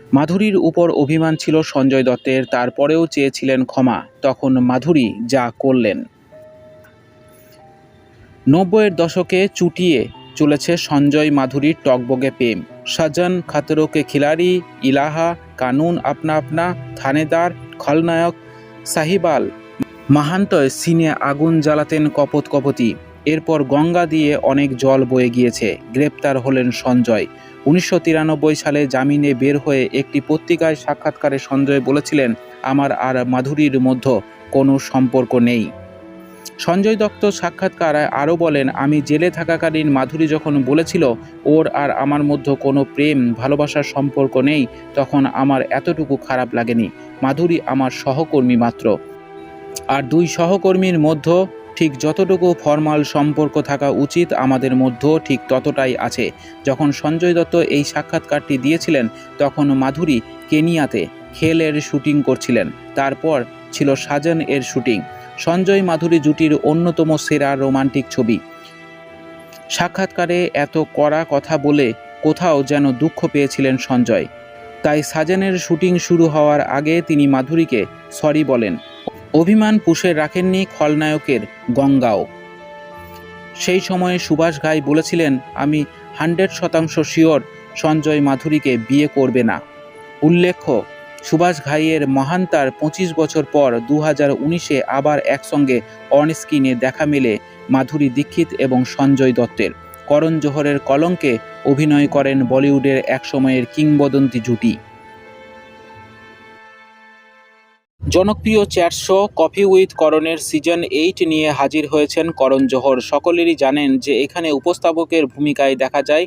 মাধুরীর উপর অভিমান ছিল সঞ্জয় দত্তের, তারপরেও চেয়েছিলেন ক্ষমা, তখন মাধুরী যা করলেন। নব্বইয়ের দশকে চুটিয়ে চলেছে সঞ্জয় মাধুরীর টকবগে প্রেম। সাজন খাতরোকে খিলাড়ি, ইলাহা, কানুন, আপনা আপনা, থানেদার, খলনায়ক, সাহিবাল, মাহান্তয় সিনে আগুন জ্বালাতেন কপত কপতি এরপর গঙ্গা দিয়ে অনেক জল বয়ে গিয়েছে। গ্রেপ্তার হলেন সঞ্জয়। উনিশশো তিরানব্বই সালে জামিনে বের হয়ে একটি পত্রিকায় সাক্ষাৎকারে সঞ্জয় বলেছিলেন, আমার আর মাধুরীর মধ্যে কোনো সম্পর্ক নেই। সঞ্জয় দত্ত সাক্ষাৎকারে আরও বলেন, আমি জেলে থাকাকালীন মাধুরী যখন বলেছিল, ওর আর আমার মধ্যে কোনো প্রেম, ভালোবাসার সম্পর্ক নেই, তখন আমার এতটুকু খারাপ লাগেনি। মাধুরী আমার সহকর্মী মাত্র। আর দুই সহকর্মীর মধ্যে ঠিক যতটুকু ফর্মাল সম্পর্ক থাকা উচিত আমাদের মধ্যেও ঠিক ততটাই আছে। যখন সঞ্জয় দত্ত এই সাক্ষাৎকারটি দিয়েছিলেন, তখন মাধুরী কেনিয়াতে খেলের শুটিং করছিলেন। তারপর ছিল সাজন এর শুটিং। সঞ্জয় মাধুরী জুটির অন্যতম সেরা রোমান্টিক ছবি। সাক্ষাৎকারে এত কড়া কথা বলে কোথাও যেন দুঃখ পেয়েছিলেন সঞ্জয়। তাই সাজানের শুটিং শুরু হওয়ার আগে তিনি মাধুরীকে সরি বলেন। অভিমান পুষে রাখেননি খলনায়কের গঙ্গাও। সেই সময়ে সুভাষ ঘাই বলেছিলেন, আমি হান্ড্রেড শতাংশ শিওর সঞ্জয় মাধুরীকে বিয়ে করবে না। উল্লেখ্য, সুভাষ ঘাইয়ের মহান্তার পঁচিশ বছর পর দু হাজার উনিশে আবার একসঙ্গে অনস্ক্রিনে দেখা মেলে মাধুরী দীক্ষিত এবং সঞ্জয় দত্তের। করণ জোহরের কলঙ্কে অভিনয় করেন বলিউডের একসময়ের কিংবদন্তি জুটি। জনপ্রিয় চ্যাট শো কফি উইথ করণের সিজন এইট নিয়ে হাজির হয়েছেন করণ জোহর। সকলেরই জানেন যে এখানে উপস্থাপকের ভূমিকায় দেখা যায়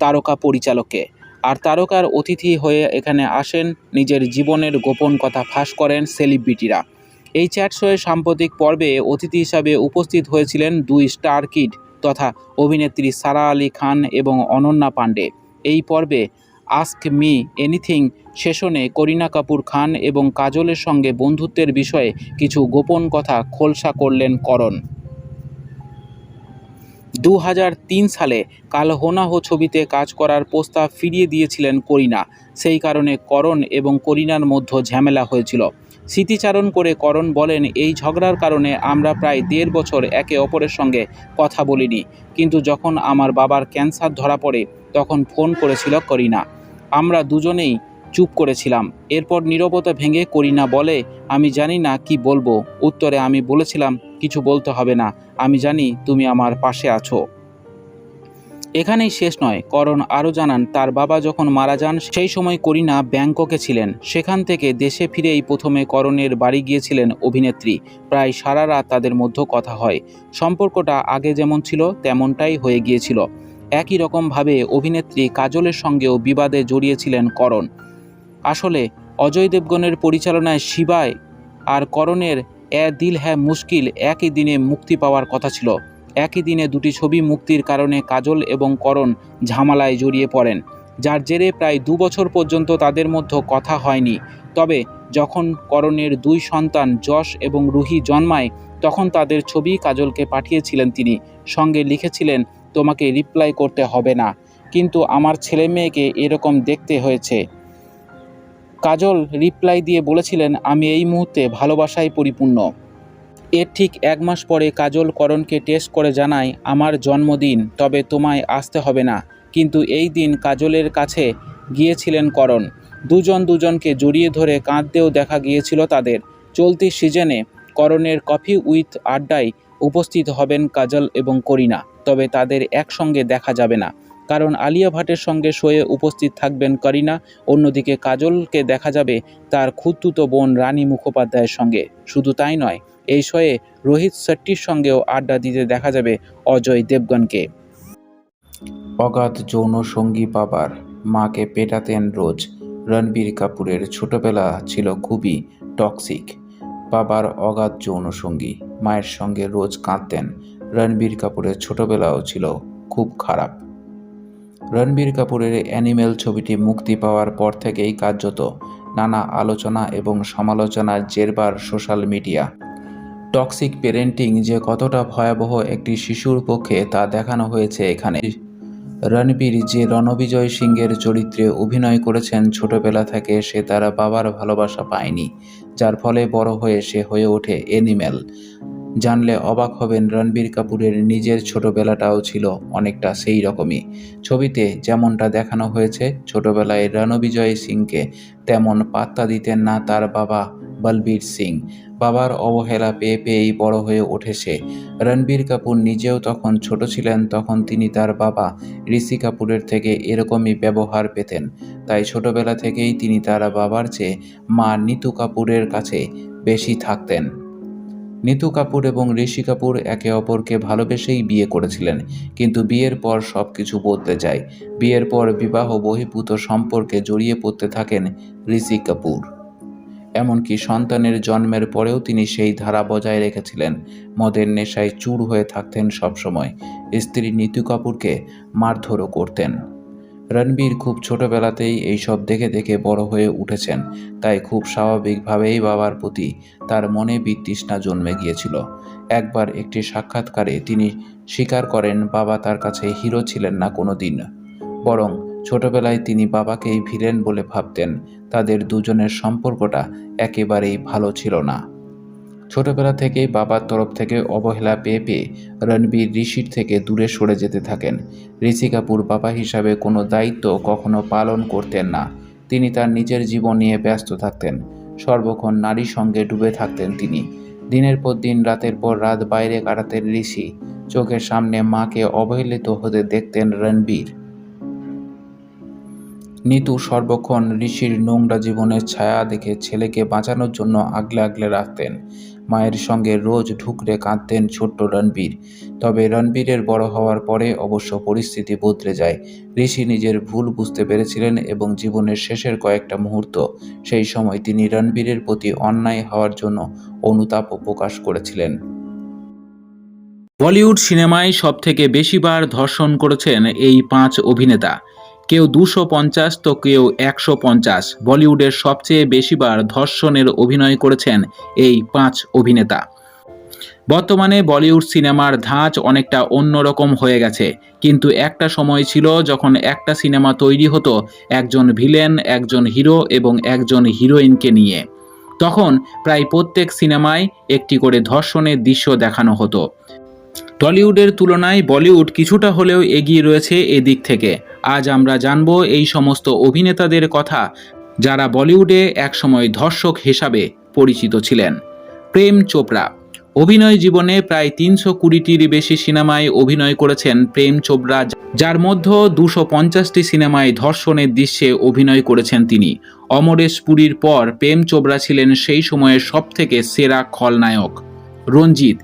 তারকা পরিচালককে। আর তারকার অতিথি হয়ে এখানে আসেন, নিজের জীবনের গোপন কথা ফাঁস করেন সেলিব্রিটিরা। এই চ্যাট শোয়ের সাম্প্রতিক পর্বে অতিথি হিসাবে উপস্থিত হয়েছিলেন দুই স্টার কিড তথা অভিনেত্রী সারা আলী খান এবং অনন্যা পাণ্ডে। এই পর্বে আস্ক মি এনিথিং সেশনে করিনা কাপুর খান এবং কাজলের সঙ্গে বন্ধুত্বের বিষয়ে কিছু গোপন কথা খোলসা করলেন করণ। দু হাজার তিন সালে কাল হোনাহো ছবিতে কাজ করার প্রস্তাব ফিরিয়ে দিয়েছিলেন করিনা। সেই কারণে করণ এবং করিনার মধ্যে ঝামেলা হয়েছিল। স্মৃতিচারণ করে করণ বলেন, এই ঝগড়ার কারণে আমরা প্রায় দেড় বছর একে অপরের সঙ্গে কথা বলিনি। কিন্তু যখন আমার বাবার ক্যান্সার ধরা পড়ে, তখন ফোন করেছিল করিনা। আমরা দুজনেই চুপ করেছিলাম। এরপর নীরবতা ভেঙে করিনা বলে, আমি জানি না কি বলব। উত্তরে আমি বলেছিলাম, কিছু বলতে হবে না। আমি জানি তুমি আমার পাশে আছো। এখানেই শেষ নয়। করণ আরও জানান, তার বাবা যখন মারা যান, সেই সময় করিনা ব্যাংককে ছিলেন। সেখান থেকে দেশে ফিরেই প্রথমে করণের বাড়ি গিয়েছিলেন অভিনেত্রী। প্রায় সারা রাত তাদের মধ্যে কথা হয়। সম্পর্কটা আগে যেমন ছিল, তেমনটাই হয়ে গিয়েছিল। একই রকমভাবে অভিনেত্রী কাজলের সঙ্গেও বিবাদে জড়িয়েছিলেন করণ। আসলে অজয় দেবগণের পরিচালনায় শিবায় আর করণের এ দিল হ্যাঁ মুশকিল একই দিনে মুক্তি পাওয়ার কথা ছিল। একই দিনে দুটি ছবি মুক্তির কারণে কাজল এবং করণ ঝামেলায় জড়িয়ে পড়েন, যার জেরে প্রায় দু বছর পর্যন্ত তাদের মধ্যে কথা হয়নি। তবে যখন করণের দুই সন্তান যশ এবং রুহি জন্মায়, তখন তাদের ছবি কাজলকে পাঠিয়েছিলেন তিনি। সঙ্গে লিখেছিলেন তোমাকে রিপ্লাই করতে হবে না। কিন্তু আমার ছেলে মেয়েকে এরকম দেখতে হয়েছে। কাজল রিপ্লাই দিয়ে বলেছিলেন, আমি এই মুহূর্তে ভালোবাসায় পরিপূর্ণ। এর ঠিক এক মাস পরে কাজল করণকে টেস্ট করে জানায়, আমার জন্মদিন, তবে তোমায় আসতে হবে না। কিন্তু এই দিন কাজলের কাছে গিয়েছিলেন করণ। দুজন দুজনকে জড়িয়ে ধরে কাঁদতেও দেখা গিয়েছিল তাদের। চলতি সিজনে করণের কফি উইথ আড্ডায় উপস্থিত হবেন কাজল এবং করিনা। তবে তাদের একসঙ্গে দেখা যাবে না। কারণ আলিয়া ভাটের সঙ্গে শোয়ে উপস্থিত থাকবেন করিনা, অন্যদিকে কাজলকে দেখা যাবে তার খুঁতুতো বোন রানী মুখোপাধ্যায়ের সঙ্গে। শুধু তাই নয়, এই শোয়ে রোহিত শেট্টির সঙ্গেও আড্ডা দিতে দেখা যাবে অজয় দেবগনকে। অগাধ যৌন সঙ্গী বাবার মাকে পেটাতেন রোজ। রণবীর কাপুরের ছোটবেলা ছিল খুবই টক্সিক বাবার অগাধ যৌন সঙ্গী, মায়ের সঙ্গে রোজ কাঁদতেন। রণবীর কাপুরের ছোটবেলাও ছিল খুব খারাপ। রণবীর কাপুরের অ্যানিমেল ছবিটি মুক্তি পাওয়ার পর থেকেই কার্যত নানা আলোচনা এবং সমালোচনার জেরবার সোশ্যাল মিডিয়া। টক্সিক পেরেন্টিং যে কতটা ভয়াবহ একটি শিশুর পক্ষে তা দেখানো হয়েছে এখানে। রণবীর যে রণবিজয় সিংয়ের চরিত্রে অভিনয় করেছেন ছোটবেলা থেকে সে তার বাবার ভালোবাসা পায়নি, যার ফলে বড় হয়ে সে হয়ে ওঠে এনিম্যাল জানলে অবাক হবেন রণবীর কাপুরের নিজের ছোটবেলাটাও ছিল অনেকটা সেই রকমই। ছবিতে যেমনটা দেখানো হয়েছে, ছোটবেলায় রণবিজয় সিংকে তেমন পাত্তা দিতেন না তার বাবা বলবীর সিং। বাবার অবহেলা পেয়ে পেয়েই বড় হয়ে উঠেছে। রণবীর কাপুর নিজেও তখন ছোট ছিলেন, তখন তিনি তার বাবা ঋষি কাপুরের থেকে এরকমই ব্যবহার পেতেন। তাই ছোটবেলা থেকেই তিনি তার বাবার চেয়ে মা নিতু কাপুরের কাছে বেশি থাকতেন। নিতু কাপুর এবং ঋষি কাপুর একে অপরকে ভালোবেসেই বিয়ে করেছিলেন। কিন্তু বিয়ের পর সব কিছু বদলে যায়। বিয়ের পর বিবাহ বহির্ভূত সম্পর্কে জড়িয়ে পড়তে থাকেন ঋষি কাপুর। এমনকি সন্তানের জন্মের পরেও তিনি সেই ধারা বজায় রেখেছিলেন। মদের নেশায় চুর হয়ে থাকতেন সবসময়। স্ত্রী নিতু কাপুরকে মারধরও করতেন। রণবীর খুব ছোটবেলাতেই এইসব দেখে দেখে বড় হয়ে উঠেছেন, তাই খুব স্বাভাবিকভাবেই বাবার প্রতি তার মনে বিতৃষ্ণা জন্মে গিয়েছিল। একবার একটি সাক্ষাৎকারে তিনি স্বীকার করেন, বাবা তার কাছে হিরো ছিলেন না কোনো দিন বরং ছোটবেলায় তিনি বাবাকেই ভিলেন বলে ভাবতেন, তাদের দুজনের সম্পর্কটা একেবারেই ভালো ছিল না। ছোটবেলা থেকেই বাবার তরফ থেকে অবহেলা পেয়ে পেয়ে রণবীর ঋষির থেকে দূরে সরে যেতে থাকেন। ঋষি কাপুর বাবা হিসাবে কোনো দায়িত্ব কখনো পালন করতেন না। তিনি তার নিজের জীবন নিয়ে ব্যস্ত থাকতেন। সর্বক্ষণ নারীর সঙ্গে ডুবে থাকতেন তিনি। দিনের পর দিন, রাতের পর রাত বাইরে কাটাতেন ঋষি। চোখের সামনে মাকে অবহেলিত হতে দেখতেন রণবীর। নিতু সর্বক্ষণ ঋষির নোংরা জীবনের ছায়া দেখে ছেলেকে বাঁচানোর জন্য আগলে আগলে রাখতেন। মায়ের সঙ্গে রোজ ঢুকরে কাঁদতেন ছোট্ট রণবীর। তবে রণবীরের বড় হওয়ার পরে অবশ্য পরিস্থিতি বদলে যায়। ঋষি নিজের ভুল বুঝতে পেরেছিলেন এবং জীবনের শেষের কয়েকটা মুহূর্ত, সেই সময় তিনি রণবীরের প্রতি অন্যায় হওয়ার জন্য অনুতাপও প্রকাশ করেছিলেন। বলিউড সিনেমায় সবথেকে বেশিবার ধর্ষণ করেছেন এই পাঁচ অভিনেতা। কেউ দুশো পঞ্চাশ, তো কেউ একশো পঞ্চাশ। বলিউডের সবচেয়ে বেশিবার ধর্ষণের অভিনয় করেছেন এই পাঁচ অভিনেতা। বর্তমানে বলিউড সিনেমার ধাঁচ অনেকটা অন্যরকম হয়ে গেছে। কিন্তু একটা সময় ছিল যখন একটা সিনেমা তৈরি হতো একজন ভিলেন, একজন হিরো এবং একজন হিরোইনকে নিয়ে। তখন প্রায় প্রত্যেক সিনেমায় একটি করে ধর্ষণের দৃশ্য দেখানো হতো। টলিউডের তুলনায় বলিউড কিছুটা হলেও এগিয়ে রয়েছে এদিক থেকে। আজ আমরা জানব এই সমস্ত অভিনেতাদের কথা, যারা বলিউডে একসময় ধর্ষক হিসাবে পরিচিত ছিলেন। প্রেম চোপড়া, অভিনয় জীবনে প্রায় তিনশো কুড়িটির বেশি সিনেমায় অভিনয় করেছেন প্রেম চোপড়া, যার মধ্যে দুশো পঞ্চাশটি সিনেমায় ধর্ষণের দৃশ্যে অভিনয় করেছেন তিনি। অমরেশ পুরীর পর প্রেম চোপড়া ছিলেন সেই সময়ের সবথেকে সেরা খলনায়ক। রঞ্জিত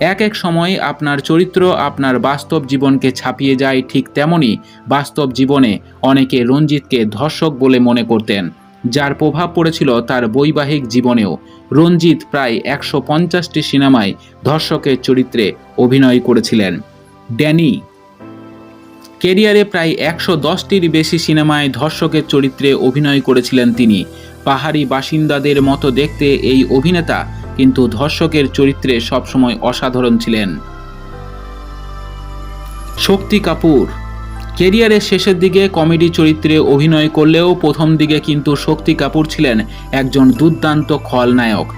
এক এক সময় আপনার চরিত্র আপনার বাস্তব জীবনকে ছাপিয়ে যায় ঠিক তেমনই বাস্তব জীবনে অনেকে রঞ্জিতকে ধর্ষক বলে মনে করতেন। যার প্রভাব পড়েছিল তার বৈবাহিক জীবনেও। রঞ্জিত প্রায় একশো পঞ্চাশটি সিনেমায় ধর্ষকের চরিত্রে অভিনয় করেছিলেন। ড্যানি কেরিয়ারে প্রায় একশো দশটির বেশি সিনেমায় ধর্ষকের চরিত্রে অভিনয় করেছিলেন তিনি। পাহাড়ি বাসিন্দাদের মতো দেখতে এই অভিনেতা কিন্তু ধর্ষকের চরিত্রে সবসময় অসাধারণ ছিলেন। শক্তি কাপুর কেরিয়ারের শেষের দিকে কমেডি চরিত্রে অভিনয় করলেও প্রথম দিকে কিন্তু শক্তি কাপুর ছিলেন একজন দুর্দান্ত খলনায়ক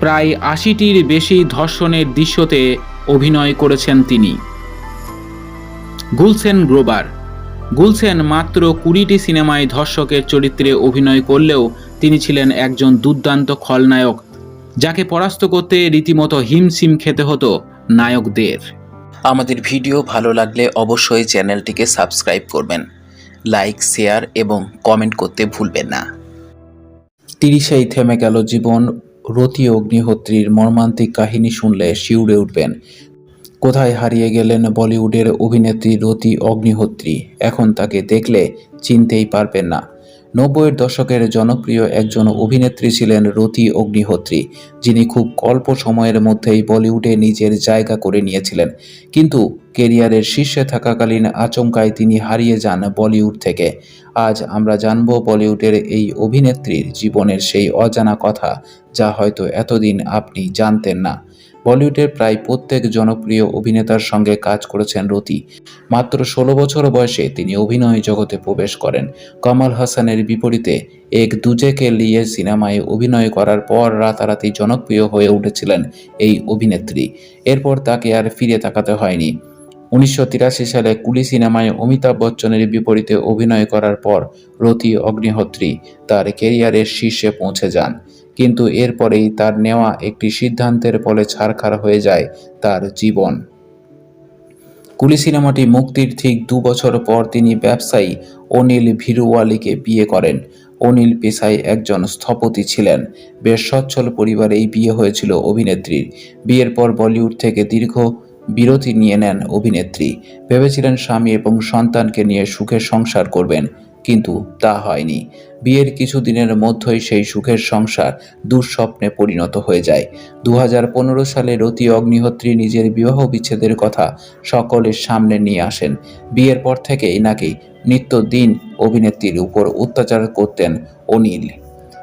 প্রায় আশিটির বেশি ধর্ষণের দৃশ্যতে অভিনয় করেছেন তিনি। গুলসেন গ্রোবার গুলসেন মাত্র কুড়িটি সিনেমায় ধর্ষকের চরিত্রে অভিনয় করলেও তিনি ছিলেন একজন দুর্দান্ত খলনায়ক যাকে পরাস্ত করতে রীতিমতো হিমশিম খেতে হতো নায়কদের। আমাদের ভিডিও ভালো লাগলে অবশ্যই চ্যানেলটিকে সাবস্ক্রাইব করবেন। লাইক শেয়ার এবং কমেন্ট করতে ভুলবেন না। তিরিশেই থেমে গেল জীবন রতি অগ্নিহোত্রীর মর্মান্তিক কাহিনী শুনলে শিউরে উঠবেন। কোথায় হারিয়ে গেলেন বলিউডের অভিনেত্রী রতি অগ্নিহোত্রী? এখন তাকে দেখলে চিনতেই পারবেন না। নব্বইয়ের দশকের জনপ্রিয় একজন অভিনেত্রী ছিলেন রতি অগ্নিহোত্রী, যিনি খুব অল্প সময়ের মধ্যেই বলিউডে নিজের জায়গা করে নিয়েছিলেন। কিন্তু কেরিয়ারের শীর্ষে থাকাকালীন আচমকায় তিনি হারিয়ে যান বলিউড থেকে। আজ আমরা জানব বলিউডের এই অভিনেত্রীর জীবনের সেই অজানা কথা, যা হয়তো এতদিন আপনি জানতেন না। বলিউডের প্রায় প্রত্যেক জনপ্রিয় অভিনেতার সঙ্গে কাজ করেছেন রতি। মাত্র ষোলো বছর বয়সে তিনি অভিনয় জগতে প্রবেশ করেন। কমল হাসানের বিপরীতে এক দুজেকে লিয়ে সিনেমায় অভিনয় করার পর রাতারাতি জনপ্রিয় হয়ে উঠেছিলেন এই অভিনেত্রী। এরপর তাকে আর ফিরে তাকাতে হয়নি। উনিশশো তিরাশি সালে কুলি সিনেমায় অমিতাভ বচ্চনের বিপরীতে অভিনয় করার পর রতি অগ্নিহোত্রী তার কেরিয়ারের শীর্ষে পৌঁছে যান। কিন্তু এরপরেই তার নেওয়া একটি সিদ্ধান্তের ফলে ছারখার হয়ে যায় তার জীবন। কুলি সিনেমাটি মুক্তির ঠিক দু বছর পর তিনি ব্যবসায়ী অনিল ভিরুওয়ালিকে বিয়ে করেন। অনিল পেশায় একজন স্থপতি ছিলেন। বেশ সচ্ছল পরিবারেই বিয়ে হয়েছিল অভিনেত্রীর। বিয়ের পর বলিউড থেকে দীর্ঘ বিরতি নিয়ে নেন অভিনেত্রী। ভেবেছিলেন স্বামী এবং সন্তানকে নিয়ে সুখের সংসার করবেন। কিন্তু তা হয়নি। বিয়ের কিছুদিনের মধ্যেই সেই সুখের সংসার দুঃস্বপ্নে পরিণত হয়ে যায়। দু হাজার পনেরো সালে রতি অগ্নিহোত্রী নিজের বিবাহ বিচ্ছেদের কথা সকলের সামনে নিয়ে আসেন। বিয়ের পর থেকেই নাকি নিত্যদিন অভিনেত্রীর উপর অত্যাচার করতেন অনিল।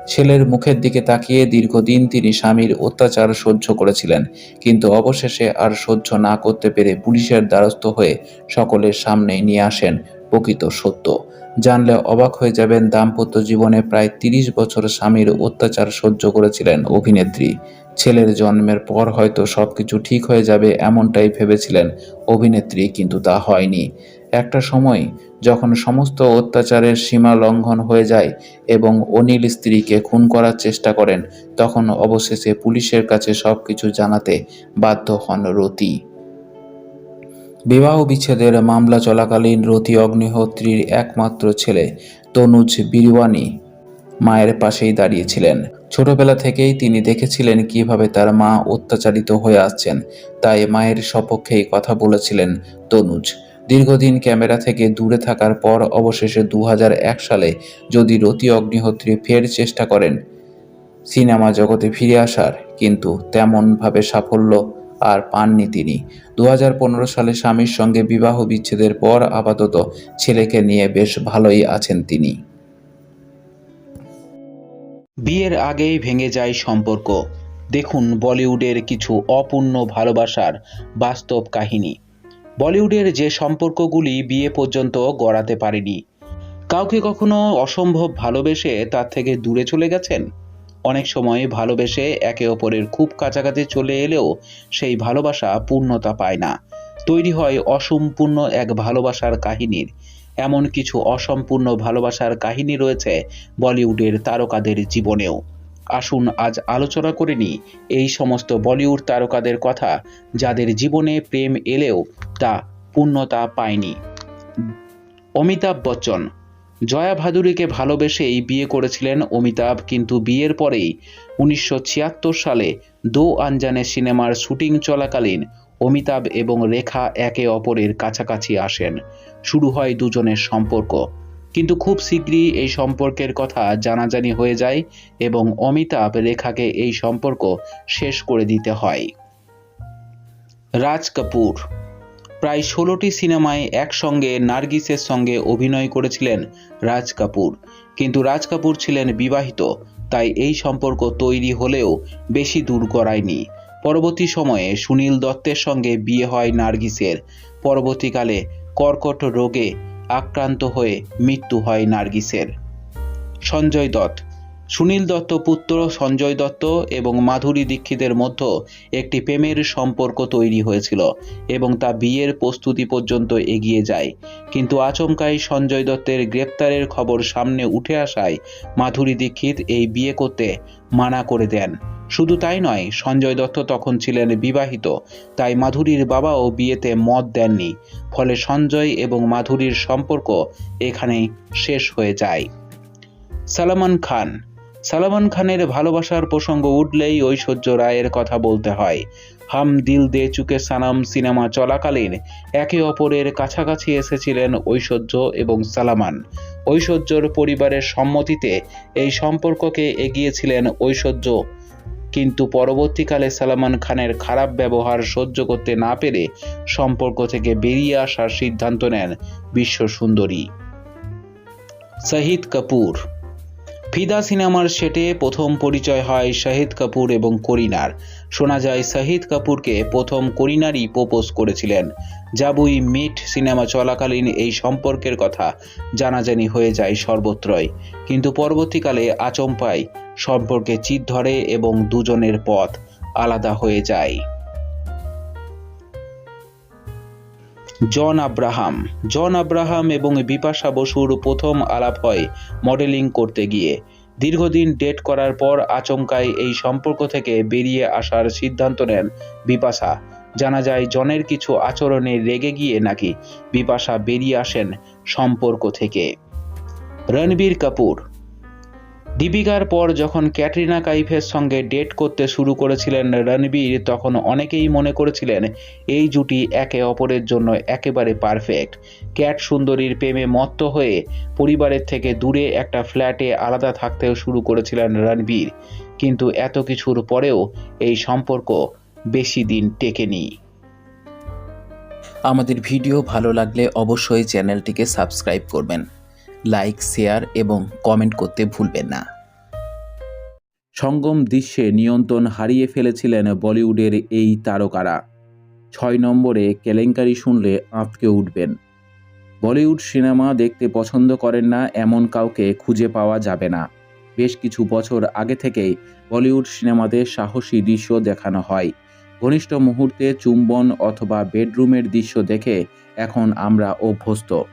ছেলের মুখের দিকে তাকিয়ে দীর্ঘদিন তিনি স্বামীর অত্যাচার সহ্য করেছিলেন, কিন্তু অবশেষে আর সহ্য না করতে পেরে পুলিশের দ্বারস্থ হয়ে সকলের সামনে নিয়ে আসেন প্রকৃত সত্য। জানলে অবাক হয়ে যাবেন দাম্পত্য জীবনে প্রায় তিরিশ বছর স্বামীর অত্যাচার সহ্য করেছিলেন অভিনেত্রী। ছেলের জন্মের পর হয়তো সবকিছু ঠিক হয়ে যাবে এমনটাই ভেবেছিলেন অভিনেত্রী, কিন্তু তা হয়নি। একটা সময় যখন সমস্ত অত্যাচারের সীমা লঙ্ঘন হয়ে যায় এবং অনিল স্ত্রীকে খুন করার চেষ্টা করেন, তখন অবশেষে পুলিশের কাছে সব কিছু জানাতে বাধ্য হন রতি। বিবাহ বিচ্ছেদের মামলা চলাকালীন রতি অগ্নিহোত্রীর একমাত্র ছেলে তনুজ বিরওয়ানি মায়ের পাশেই দাঁড়িয়েছিলেন। ছোটবেলা থেকেই তিনি দেখেছিলেন কীভাবে তার মা অত্যাচারিত হয়ে আসছেন, তাই মায়ের সপক্ষেই কথা বলেছিলেন তনুজ। দীর্ঘদিন ক্যামেরা থেকে দূরে থাকার পর অবশেষে দু হাজার এক সালে যদি রতি অগ্নিহোত্রী ফের চেষ্টা করেন, সিনেমা জগতে ফিরে আসার, কিন্তু তেমনভাবে সাফল্য আর পাননি তিনি। দুহাজার পনেরো সালে স্বামীর সঙ্গে বিবাহ বিচ্ছেদের পর আপাতত ছেলেকে নিয়ে বেশ ভালোই আছেন তিনি। বিয়ের আগেই ভেঙে যায় সম্পর্ক। দেখুন বলিউডের কিছু অপূর্ণ ভালোবাসার বাস্তব কাহিনী। বলিউডের যে সম্পর্কগুলি বিয়ে পর্যন্ত গড়াতে পারেনি, কাউকে কখনো অসম্ভব ভালোবেসে তার থেকে দূরে চলে গেছেন? অনেক সময় ভালোবেসে একে অপরের খুব কাছাকাছি চলে এলেও সেই ভালোবাসা পূর্ণতা পায় না। তৈরি হয় অসম্পূর্ণ এক ভালোবাসার কাহিনীর। এমন কিছু অসম্পূর্ণ ভালোবাসার কাহিনী রয়েছে বলিউডের তারকাদের জীবনেও। আসুন আজ আলোচনা করে নিই এই সমস্ত বলিউড তারকাদের কথা যাদের জীবনে প্রেম এলেও তা পূর্ণতা পায়নি। অমিতাভ বচ্চন জয়া ভাদুরীকে ভালোবেসেই বিয়ে করেছিলেন অমিতাভ, কিন্তু বিয়ের পরেই উনিশশো ছিয়াত্তর সালে দো আনজানে সিনেমার শুটিং চলাকালীন অমিতাভ এবং রেখা একে অপরের কাছাকাছি আসেন। শুরু হয় দুজনের সম্পর্ক। কিন্তু খুব শীঘ্রই এই সম্পর্কের কথা জানাজানি হয়ে যায় এবং অমিতাভ রেখাকে এই সম্পর্ক শেষ করে দিতে হয়। রাজ কাপুর প্রায় ষোলোটি সিনেমায় একসঙ্গে নার্গিসের সঙ্গে অভিনয় করেছিলেন রাজ কাপুর। কিন্তু রাজ কাপুর ছিলেন বিবাহিত, তাই এই সম্পর্ক তৈরি হলেও বেশি দূর গড়ায়নি। পরবর্তী সময়ে সুনীল দত্তের সঙ্গে বিয়ে হয় নার্গিসের। পরবর্তীকালে কর্কট রোগে আক্রান্ত হয়ে মৃত্যু হয় নার্গিসের। সঞ্জয় দত্ত সুনীল দত্ত, পুত্র সঞ্জয় দত্ত এবং মাধুরী দীক্ষিতের মধ্যে একটি প্রেমের সম্পর্ক তৈরি হয়েছিল এবং তা বিয়ের প্রস্তুতি পর্যন্ত এগিয়ে যায়। কিন্তু আচমকাই সঞ্জয় দত্তের গ্রেপ্তারের খবর সামনে উঠে আসায় মাধুরী দীক্ষিত এই বিয়ে করতে মানা করে দেন। শুধু তাই নয়, সঞ্জয় দত্ত তখন ছিলেন বিবাহিত, তাই মাধুরীর বাবাও বিয়েতে মত দেননি, ফলে সঞ্জয় এবং মাধুরীর সম্পর্ক এখানেই শেষ হয়ে যায়। সালমান খান সালমান খানের ভালোবাসার প্রসঙ্গ উঠলেই ঐশ্বর্য রায়ের কথা বলতে হয়। হাম দিল দে চুকে সানাম সিনেমা চলাকালীন একে অপরের কাছাকাছি এসেছিলেন ঐশ্বর্য এবং সালামান। ঐশ্বর্যর পরিবারের সম্মতিতে এই সম্পর্ককে এগিয়েছিলেন ঐশ্বর্য। কিন্তু পরবর্তীকালে সালমান খানের খারাপ ব্যবহার সহ্য করতে না পেরে সম্পর্ক থেকে বেরিয়ে আসার সিদ্ধান্ত নেন বিশ্ব সুন্দরী। শাহিদ কাপুর ফিদা সিনেমার সেটে প্রথম পরিচয় হয় শাহিদ কাপুর এবং করিনার। শোনা যায়, শাহিদ কাপুরকে প্রথম করিনারই প্রপোজ করেছিলেন। জাবুই মিট সিনেমা চলাকালীন এই সম্পর্কের কথা জানাজানি হয়ে যায় সর্বত্রই। কিন্তু পরবর্তীকালে আচমপায় সম্পর্কে চিত ধরে এবং দুজনের পথ আলাদা হয়ে যায়। জন আব্রাহাম। জন আব্রাহাম এবং বিপাশা বসুর প্রথম আলাপ হয় মডেলিং করতে গিয়ে। দীর্ঘদিন ডেট করার পর আচমকায় এই সম্পর্ক থেকে বেরিয়ে আসার সিদ্ধান্ত নেন বিপাশা। জানা যায়, জনের কিছু আচরণে রেগে গিয়ে নাকি বিপাশা বেরিয়ে আসেন সম্পর্ক থেকে। রণবীর কাপুর দীপিকার পর যখন ক্যাটরিনা কাইফের সঙ্গে ডেট করতে শুরু করেছিলেন রণবীর, তখন অনেকেই মনে করেছিলেন, এই জুটি একে অপরের জন্য একেবারে পারফেক্ট। ক্যাট সুন্দরীর প্রেমে মত্ত হয়ে পরিবারের থেকে দূরে একটা ফ্ল্যাটে আলাদা থাকতেও শুরু করেছিলেন রণবীর। কিন্তু এত কিছুর পরেও এই সম্পর্ক বেশি দিন টেকেনি। আমাদের ভিডিও ভালো লাগলে অবশ্যই চ্যানেলটিকে সাবস্ক্রাইব করবেন। লাইক, শেয়ার এবং কমেন্ট করতে ভুলবেন না। সঙ্গম দৃশ্যে নিয়ন্ত্রণ হারিয়ে ফেলেছিলেন বলিউডের এই তারকারা। ছয় নম্বরে কেলেঙ্কারি শুনলে আঁতকে উঠবেন। বলিউড সিনেমা দেখতে পছন্দ করেন না, এমন কাউকে খুঁজে পাওয়া যাবে না। বেশ কিছু বছর আগে থেকেই বলিউড সিনেমাতে সাহসী দৃশ্য দেখানো হয়। ঘনিষ্ঠ মুহূর্তে চুম্বন অথবা বেডরুমের দৃশ্য দেখে এখন আমরা অভ্যস্ত।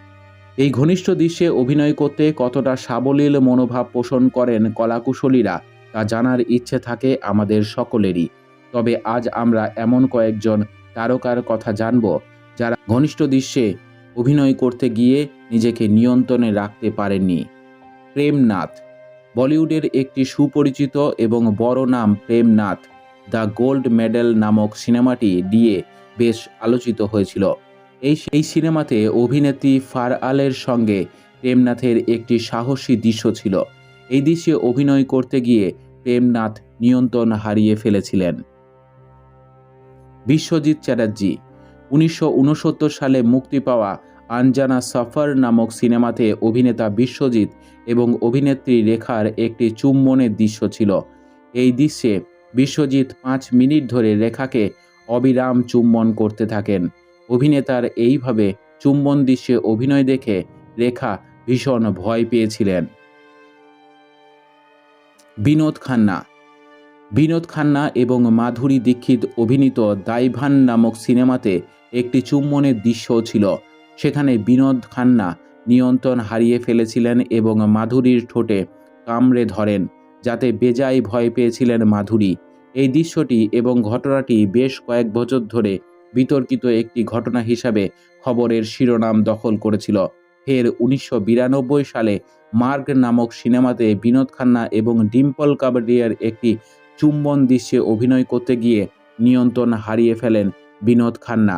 এই ঘনিষ্ঠ দৃশ্যে অভিনয় করতে কতটা সাবলীল মনোভাব পোষণ করেন কলাকুশলীরা, তা জানার ইচ্ছে থাকে আমাদের সকলেরই। তবে আজ আমরা এমন কয়েকজন তারকার কথা জানব, যারা ঘনিষ্ঠ দৃশ্যে অভিনয় করতে গিয়ে নিজেকে নিয়ন্ত্রণে রাখতে পারেননি। প্রেমনাথ, বলিউডের একটি সুপরিচিত এবং বড় নাম প্রেমনাথ, দ্য গোল্ড মেডেল নামক সিনেমাটি দিয়ে বেশ আলোচিত হয়েছিল। এই এই সিনেমাতে অভিনেত্রী ফার আলের সঙ্গে প্রেমনাথের একটি সাহসী দৃশ্য ছিল। এই দৃশ্যে অভিনয় করতে গিয়ে প্রেমনাথ নিয়ন্ত্রণ হারিয়ে ফেলেছিলেন। বিশ্বজিৎ চ্যাটার্জি, উনিশশো উনসত্তর সালে মুক্তি পাওয়া আনজানা সফর নামক সিনেমাতে অভিনেতা বিশ্বজিৎ এবং অভিনেত্রী রেখার একটি চুম্বনের দৃশ্য ছিল। এই দৃশ্যে বিশ্বজিৎ পাঁচ মিনিট ধরে রেখাকে অবিরাম চুম্বন করতে থাকেন। অভিনেতার এইভাবে চুম্বন দৃশ্যে অভিনয় দেখে রেখা ভীষণ ভয় পেয়েছিলেন। বিনোদ খান্না। বিনোদ খান্না এবং মাধুরী দীক্ষিত অভিনীত দাইভান নামক সিনেমাতে একটি চুম্বনের দৃশ্যও ছিল। সেখানে বিনোদ খান্না নিয়ন্ত্রণ হারিয়ে ফেলেছিলেন এবং মাধুরীর ঠোঁটে কামড়ে ধরেন, যাতে বেজায় ভয় পেয়েছিলেন মাধুরী। এই দৃশ্যটি এবং ঘটনাটি বেশ কয়েক বছর ধরে বিতর্কিত একটি ঘটনা হিসাবে খবরের শিরোনাম দখল করেছিল। ফের উনিশশো বিরানব্বই সালে মার্গ নামক সিনেমাতে বিনোদ খান্না এবং ডিম্পল কাবাডিয়ার একটি চুম্বন দৃশ্যে অভিনয় করতে গিয়ে নিয়ন্ত্রণ হারিয়ে ফেলেন বিনোদ খান্না।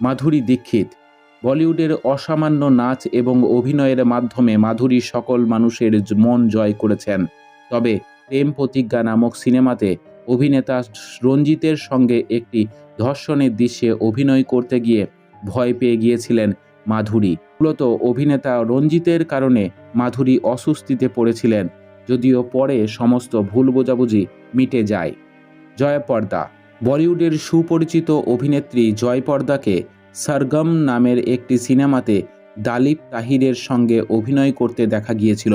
মাধুরী দীক্ষিত, বলিউডের অসামান্য নাচ এবং অভিনয়ের মাধ্যমে মাধুরী সকল মানুষের মন জয় করেছেন। তবে প্রেম প্রতিজ্ঞা নামক সিনেমাতে অভিনেতা রঞ্জিতের সঙ্গে একটি ধর্ষণের দৃশ্যে অভিনয় করতে গিয়ে ভয় পেয়ে গিয়েছিলেন মাধুরী। মূলত অভিনেতা রঞ্জিতের কারণে মাধুরী অস্বস্তিতে পড়েছিলেন, যদিও পরে সমস্ত ভুল বোঝাবুঝি মিটে যায়। জয়পর্দা। বলিউডের সুপরিচিত অভিনেত্রী জয়পর্দাকে সরগম নামের একটি সিনেমাতে দালিপ তাহিরের সঙ্গে অভিনয় করতে দেখা গিয়েছিল।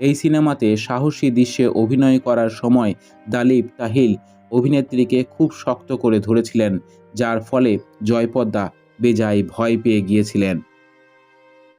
এই সিনেমাতে সাহসী দৃশ্যে অভিনয় করার সময় দালিব তাহিল অভিনেত্রীকে খুব শক্ত করে ধরেছিলেন, যার ফলে জয়পদ্মা বেজায় ভয় পেয়ে গিয়েছিলেন।